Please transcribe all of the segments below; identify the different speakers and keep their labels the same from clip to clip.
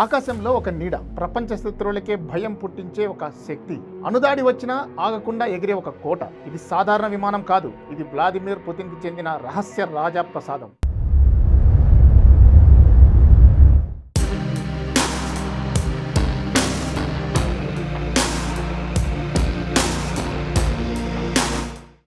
Speaker 1: ఆకాశంలో ఒక నీడ. ప్రపంచ శత్రువులకే భయం పుట్టించే ఒక శక్తి. అనుదాడి వచ్చినా ఆగకుండా ఎగిరే ఒక కోట. ఇది సాధారణ విమానం కాదు. ఇది వ్లాదిమిర్ పుతిన్కి చెందిన రహస్య రాజా ప్రసాదం.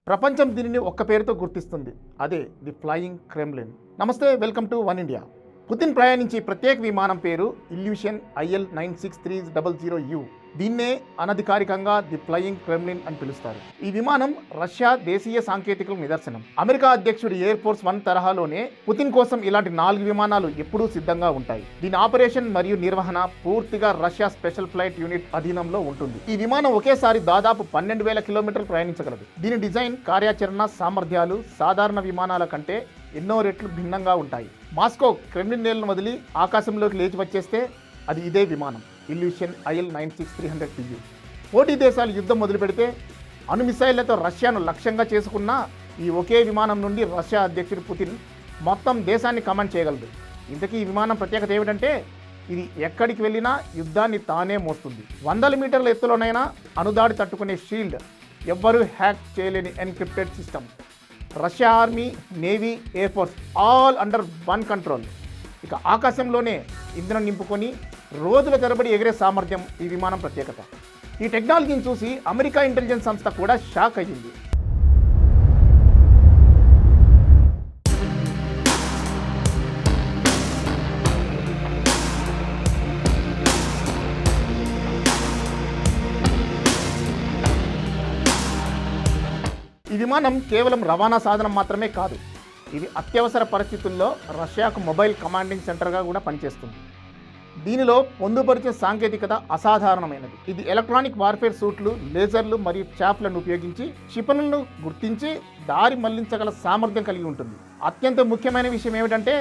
Speaker 1: ప్రపంచం దీనిని ఒక్క పేరుతో గుర్తిస్తుంది. అదే ది ఫ్లయింగ్ క్రెమ్లిన్. నమస్తే welcome to One India. Putin ప్రయాణించే ప్రత్యేక విమానం పేరు Ilyushin IL nine six three double zero U. దీన్నే అనధికారికంగా ది ఫ్లయింగ్ క్రెమ్లిన్ అని పిలుస్తారు. ఈ విమానం రష్యా దేశీయ సాంకేతికలకు నిదర్శనం. అమెరికా అధ్యక్షుడు ఎయిర్ ఫోర్స్ వన్ తరహాలోనే పుతిన్ కోసం ఇలాంటి నాలుగు విమానాలు ఎప్పుడూ సిద్ధంగా ఉంటాయి. దీని ఆపరేషన్ మరియు నిర్వహణ పూర్తిగా రష్యా స్పెషల్ ఫ్లైట్ యూనిట్ అధీనంలో ఉంటుంది. ఈ విమానం ఒకేసారి దాదాపు పన్నెండు వేల కిలోమీటర్లు ప్రయాణించగలదు. దీని డిజైన్ కార్యాచరణ సామర్థ్యాలు సాధారణ విమానాల కంటే ఎన్నో రెట్లు భిన్నంగా ఉంటాయి. మాస్కో క్రెమ్లిన్ నేలను వదిలి ఆకాశంలోకి లేచి వచ్చేస్తే అది ఇదే విమానం. Ilyushin IL nine six three hundred TU పోటీ దేశాలు యుద్ధం మొదలు పెడితే అణు మిసైళ్ళతో రష్యాను లక్ష్యంగా చేసుకున్న ఈ ఒకే విమానం నుండి రష్యా అధ్యక్షుడు పుతిన్ మొత్తం దేశాన్ని కమాండ్ చేయగలదు ఇంతకీ ఈ విమానం ప్రత్యేకత ఏమిటంటే ఇది ఎక్కడికి వెళ్ళినా యుద్ధాన్ని తానే మోస్తుంది. వందల మీటర్ల ఎత్తులోనైనా అణుదాడి తట్టుకునే షీల్డ్ ఎవ్వరూ హ్యాక్ చేయలేని encrypted system Russia army navy air force all under one control. ఇక ఆకాశంలోనే ఇంధనం నింపుకొని రోజుల తరబడి ఎగిరే సామర్థ్యం ఈ విమానం ప్రత్యేకత. ఈ టెక్నాలజీని చూసి అమెరికా ఇంటెలిజెన్స్ సంస్థ కూడా షాక్ అయ్యింది. ఈ విమానం కేవలం రవాణా సాధనం మాత్రమే కాదు ఇది అత్యవసర పరిస్థితుల్లో రష్యాకు మొబైల్ కమాండింగ్ సెంటర్గా కూడా పనిచేస్తుంది. దీనిలో పొందుపరిచే సాంకేతికత అసాధారణమైనది. ఇది ఎలక్ట్రానిక్ వార్ఫేర్ సూట్లు లేజర్లు మరియు చాప్లను ఉపయోగించి క్షిపణులను గుర్తించి దారి మళ్ళించగల సామర్థ్యం కలిగి ఉంటుంది. అత్యంత ముఖ్యమైన విషయం ఏమిటంటే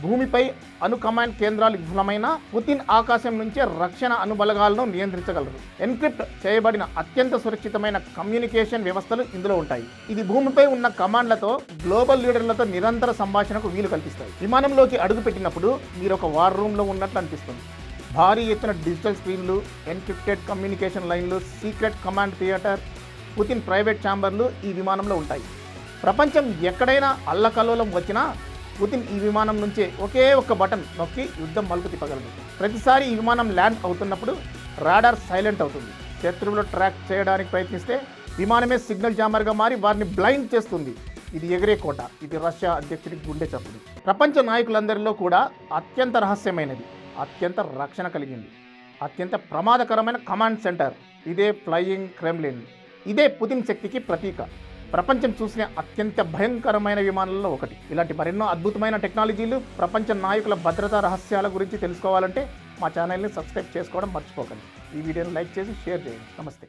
Speaker 1: భూమిపై అణు కమాండ్ కేంద్రాలు విఫలమైన పుతిన్ ఆకాశం నుంచే రక్షణ అనుబలగాలను నియంత్రించగలరు. ఎన్క్రిప్ట్ చేయబడిన అత్యంత సురక్షితమైన కమ్యూనికేషన్ వ్యవస్థలు ఇందులో ఉంటాయి. ఇది భూమిపై ఉన్న కమాండ్లతో గ్లోబల్ లీడర్లతో నిరంతర సంభాషణకు వీలు కల్పిస్తాయి. విమానంలోకి అడుగుపెట్టినప్పుడు మీరు ఒక వార్ రూమ్లో ఉన్నట్లు అనిపిస్తుంది. భారీ ఎత్తున డిజిటల్ స్క్రీన్లు ఎన్క్రిప్టెడ్ కమ్యూనికేషన్ లైన్లు secret command theatre Putin private ఛాంబర్లు ఈ విమానంలో ఉంటాయి. ప్రపంచం ఎక్కడైనా అల్లకల్లోలం వచ్చినా పుతిన్ ఈ విమానం నుంచే ఒకే ఒక్క బటన్ నొక్కి యుద్ధం మలుపు తిప్పగలదు ప్రతిసారి ఈ విమానం ల్యాండ్ అవుతున్నప్పుడు రాడార్ సైలెంట్ అవుతుంది. శత్రువులు ట్రాక్ చేయడానికి ప్రయత్నిస్తే విమానమే సిగ్నల్ జామర్గా మారి వారిని బ్లైండ్ చేస్తుంది. ఇది ఎగిరే కోట. ఇది రష్యా అధ్యక్షుడికి గుండె చప్పుడు. ప్రపంచ నాయకులందరిలో కూడా అత్యంత రహస్యమైనది. అత్యంత రక్షణ కలిగింది. అత్యంత ప్రమాదకరమైన కమాండ్ సెంటర్. ఇదే ఫ్లయింగ్ క్రెమ్లిన్. ఇదే పుతిన్ శక్తికి ప్రతీక. ప్రపంచం చూసిన అత్యంత భయంకరమైన విమానాల్లో ఒకటి. ఇలాంటి మరెన్నో అద్భుతమైన టెక్నాలజీలు ప్రపంచ నాయకుల భద్రతా రహస్యాల గురించి తెలుసుకోవాలంటే మా ఛానల్ని సబ్స్క్రైబ్ చేసుకోవడం మర్చిపోకండి. ఈ వీడియోని లైక్ చేసి షేర్ చేయండి. నమస్తే.